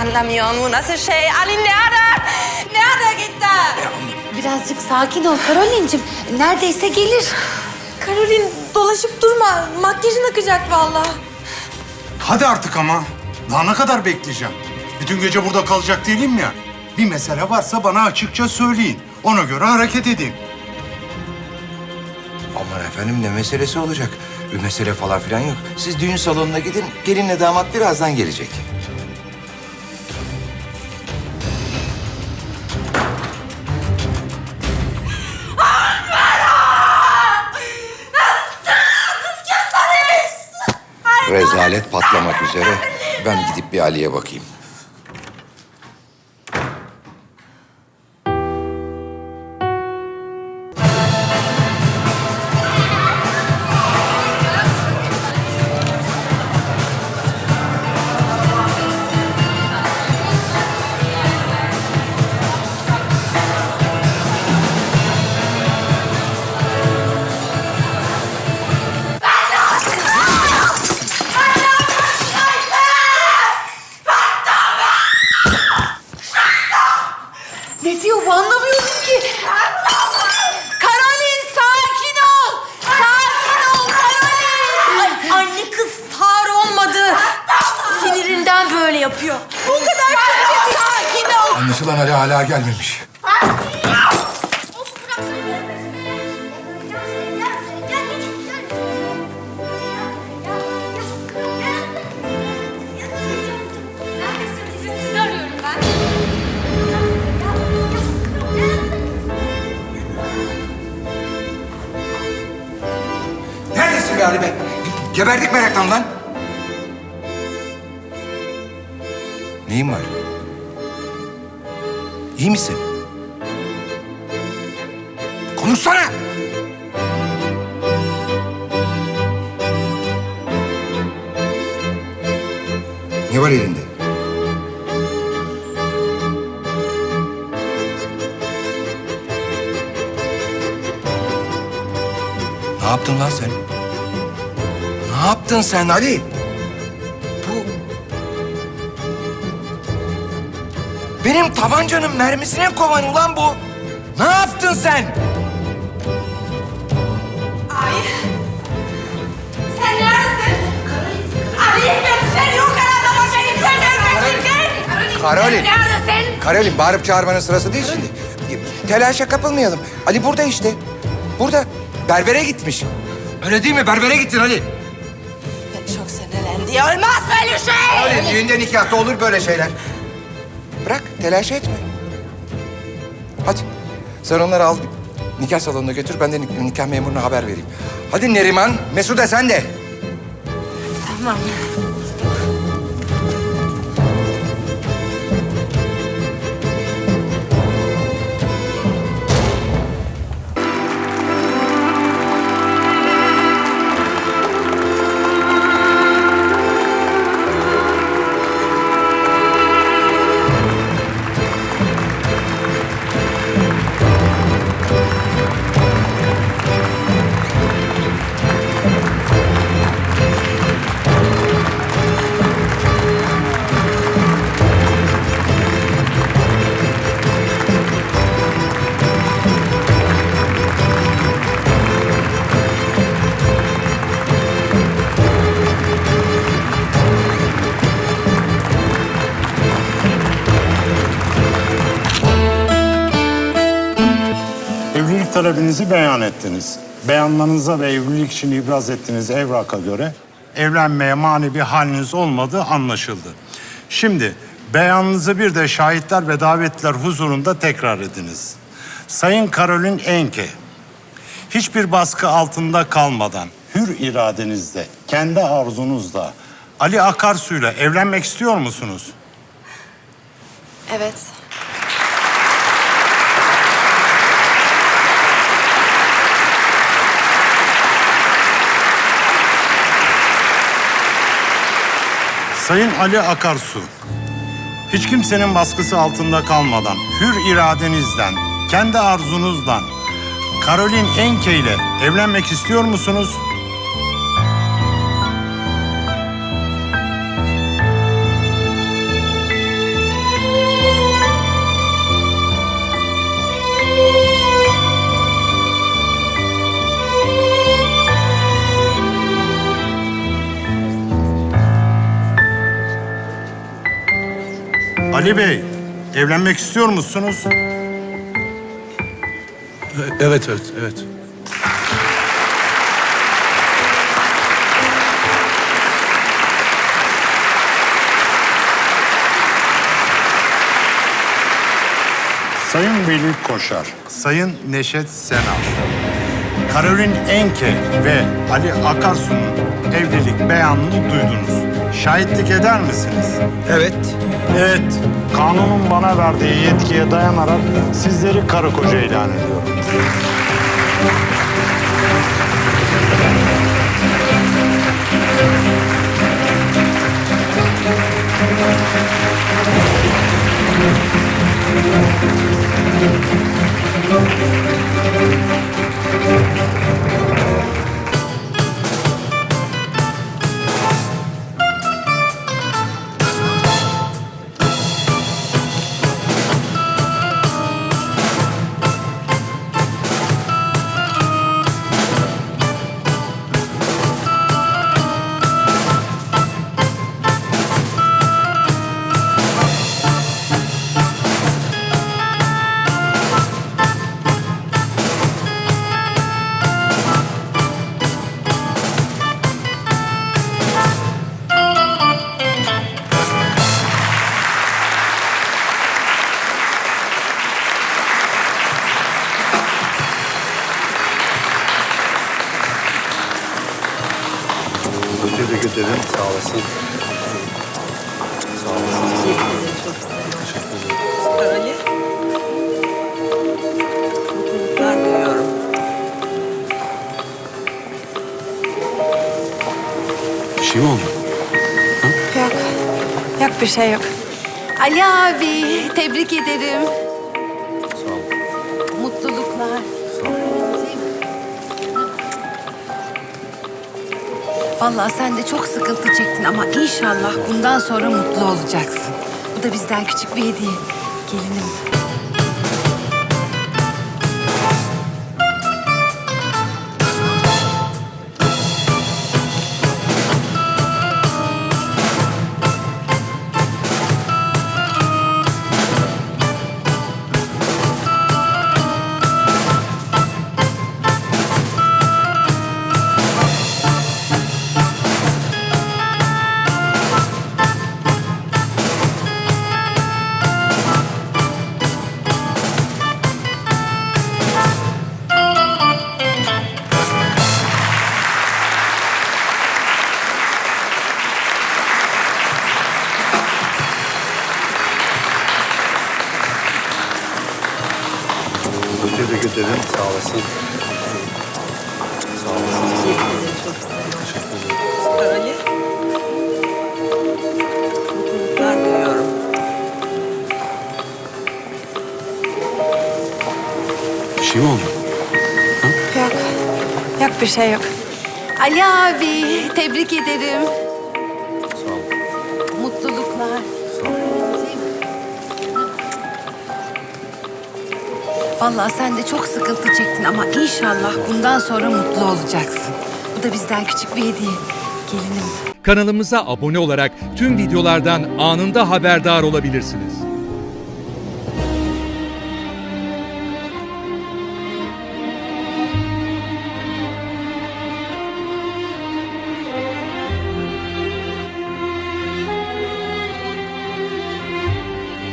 Anlamıyorum bu nasıl şey. Ali nerede? Nerede gitti? Birazcık sakin ol Karolin'cim. Neredeyse gelir. Karolin dolaşıp durma. Makyajın akacak vallahi. Hadi artık ama. Daha ne kadar bekleyeceğim? Bütün gece burada kalacak değilim ya. Bir mesele varsa bana açıkça söyleyin. Ona göre hareket edeyim. Aman efendim ne meselesi olacak? Bir mesele falan filan yok. Siz düğün salonuna gidin. Gelinle damat birazdan gelecek. Rezalet patlamak üzere. Ben gidip bir Ali'ye bakayım. Yapıyor. Bu kadar sakin ol. Anlaşılan Ali hala gelmemiş. Neredesin be Ali be? Ge- Geberdik meraktan lan. Neyin var? İyi misin? Konuşsana! Ne var elinde? Ne yaptın lan sen? Ne yaptın sen Ali? Benim tabancanın mermisine kovan ulan bu. Ne yaptın sen? Sen neredesin? Ali İsmet sen yok arada başa gitsen neredesin? Karolin. Neredesin? Karolin bağırıp çağırmanın sırası değil şimdi. Telaşa kapılmayalım. Ali burada işte. Burada. Berbere gitmiş. Öyle değil mi? Berbere gittin Ali. Ben çok sinirlendi. Olmaz böyle şey. Öyle düğünde nikahta olur böyle şeyler. Bırak, telaş etme. Hadi, sen onları al, nikah salonuna götür. Ben de nik- nikah memuruna haber vereyim. Hadi Neriman, Mesude sen de. Tamam. Talebinizi beyan ettiniz. Beyanlarınıza ve evlilik için ibraz ettiğiniz evraka göre evlenmeye mani bir haliniz olmadığı anlaşıldı. Şimdi beyanınızı bir de şahitler ve davetliler huzurunda tekrar ediniz. Sayın Karolin Enke, hiçbir baskı altında kalmadan hür iradenizde, kendi arzunuzla Ali Akarsu'yla evlenmek istiyor musunuz? Evet. Sayın Ali Akarsu, hiç kimsenin baskısı altında kalmadan, hür iradenizden, kendi arzunuzdan Karolin Enke ile evlenmek istiyor musunuz? Ali Bey, evlenmek istiyor musunuz? Evet, evet, evet. Sayın Veli Koşar, Sayın Neşet Senal, Karolin Enke ve Ali Akarsu'nun evlilik beyanını duydunuz. Şahitlik eder misiniz? Evet. Evet. Kanunun bana verdiği yetkiye dayanarak sizleri karı koca ilan ediyorum. Ederim. Olasın. Sağ olasın. Mutluluklar diliyorum. Bir şey mi oldu? Yok. Yok bir şey yok. Ali abi tebrik ederim. Vallahi sen de çok sıkıntı çektin ama inşallah bundan sonra mutlu olacaksın. Bu da bizden küçük bir hediye. Gelinim. Bir şey yok. Ali abi tebrik ederim. Sağ ol. Mutluluklar. Sağ ol. Vallahi sen de çok sıkıntı çektin ama inşallah bundan sonra mutlu olacaksın. Bu da bizden küçük bir hediye. Gelinim. Kanalımıza abone olarak tüm videolardan anında haberdar olabilirsiniz.